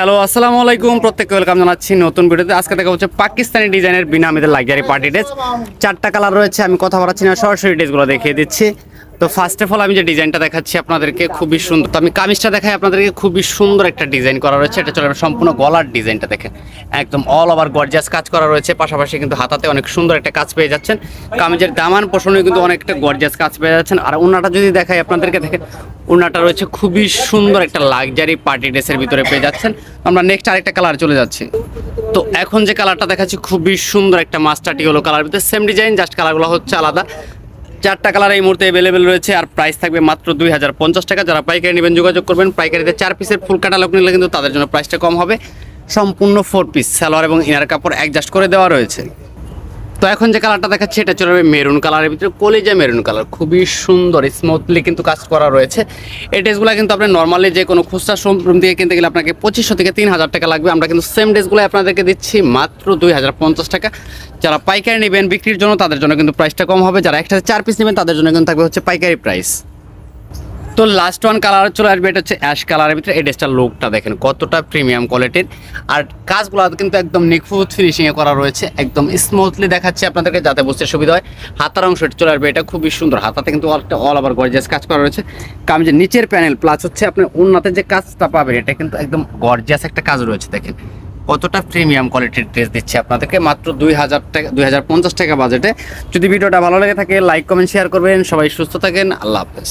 Hello, আসসালামু আলাইকুম। প্রত্যেককে ওয়েলকাম জানাচ্ছি নতুন ভিডিওতে। আজকে দেখা হচ্ছে পাকিস্তানি ডিজাইনের বিনা লাগিয়ারি পার্টি ড্রেস চারটা কালার রয়েছে, আমি কথা বলাচ্ছি না, সরাসরি ড্রেসগুলো দেখিয়ে দিচ্ছি। তো ফার্স্ট অফ অল আমি যে ডিজাইনটা দেখাচ্ছি আপনাদেরকে খুবই সুন্দর। তো আমি কামিজটা দেখাই আপনাদেরকে, খুবই সুন্দর একটা ডিজাইন করা রয়েছে। এটা চলে, সম্পূর্ণ গলার ডিজাইনটা দেখেন। একদম অল ওভার গর্জিয়াস কাজ করা রয়েছে। পাশাপাশি কিন্তু হাতাতে অনেক সুন্দর একটা কাজ পেয়ে যাচ্ছেন। কামিজের দামান পোষণে কিন্তু অনেকটা গর্জিয়াস কাজ পেয়ে যাচ্ছেন। আর ওনাটা যদি দেখাই আপনাদেরকে, দেখেন, ওনাটা রয়েছে খুবই সুন্দর একটা লাক্সারি পার্টি ড্রেসের ভিতরে পেয়ে যাচ্ছেন। আমরা নেক্সট আরেকটা কালার চলে যাচ্ছি। তো এখন যে কালারটা দেখাচ্ছি, খুবই সুন্দর একটা মাস্টারটি হলো কালার ভিতরে। সেম ডিজাইন জাস্ট কালারগুলো হচ্ছে আলাদা। চারটা কালার এই মুহূর্তে অ্যাভেলেবেল রয়েছে আর প্রাইস থাকবে মাত্র দুই হাজার পঞ্চাশ টাকা। যারা পাইকারি নেবেন, যোগাযোগ করবেন। পাইকারিতে চার পিসের ফুল কাটালক নিলে কিন্তু তাদের জন্য প্রাইসটা কম হবে। সম্পূর্ণ ফোর পিস সালোয়ার এবং ইনার কাপড় অ্যাডজাস্ট করে দেওয়া রয়েছে। তো এখন যে কালারটা দেখাচ্ছি, এটা চলে যাবে মেরুন কালারের ভিতরে। কলেজে মেরুন কালার খুবই সুন্দর স্মুথলি কিন্তু কাজ করা রয়েছে। এই ড্রেসগুলো কিন্তু আপনি নর্মালি যে কোনো খুচরা শোরুম দিয়ে কিনতে গেলে আপনাকে পঁচিশশো থেকে তিন হাজার টাকা লাগবে। আমরা কিন্তু সেম ড্রেসগুলো আপনাদেরকে দিচ্ছি মাত্র দুই হাজার পঞ্চাশ টাকা। যারা পাইকারি নেবেন, বিক্রির জন্য তাদের জন্য কিন্তু প্রাইসটা কম হবে। যারা একসাথে চার পিস নেবেন, তাদের জন্য কিন্তু থাকবে হচ্ছে পাইকারি প্রাইস তো লাস্ট ওয়ান কালার চলে আসবে, এটা হচ্ছে অ্যাশ কালারের ভিতরে, এই ড্রেসটার লুকটা দেখেন কতটা প্রিমিয়াম কোয়ালিটির আর কাজগুলো কিন্তু একদম নিখুঁত ফিনিশিংয়ে করা রয়েছে, একদম স্মুথলি দেখাচ্ছে আপনাদেরকে যাতে বুঝতে সুবিধা হয়। হাতার অংশ চলে আসবে, এটা খুবই সুন্দর, হাতাতে কিন্তু একটা অল ওভার গর্জিয়াস কাজ করা রয়েছে। কামিজের নিচের প্যানেল প্লাস হচ্ছে আপনি উন্নতে যে কাজটা পাবেন, এটা কিন্তু একদম গর্জিয়াস একটা কাজ রয়েছে, দেখেন। কতটা প্রিমিয়াম কোয়ালিটির ড্রেস দিচ্ছে আপনাদেরকে, মাত্র দুই হাজার টাকা, দুই হাজার পঞ্চাশ টাকা বাজেটে যদি ভিডিওটা ভালো লেগে থাকে লাইক কমেন্ট শেয়ার করবেন। সবাই সুস্থ থাকেন, আল্লাহ হাফেজ।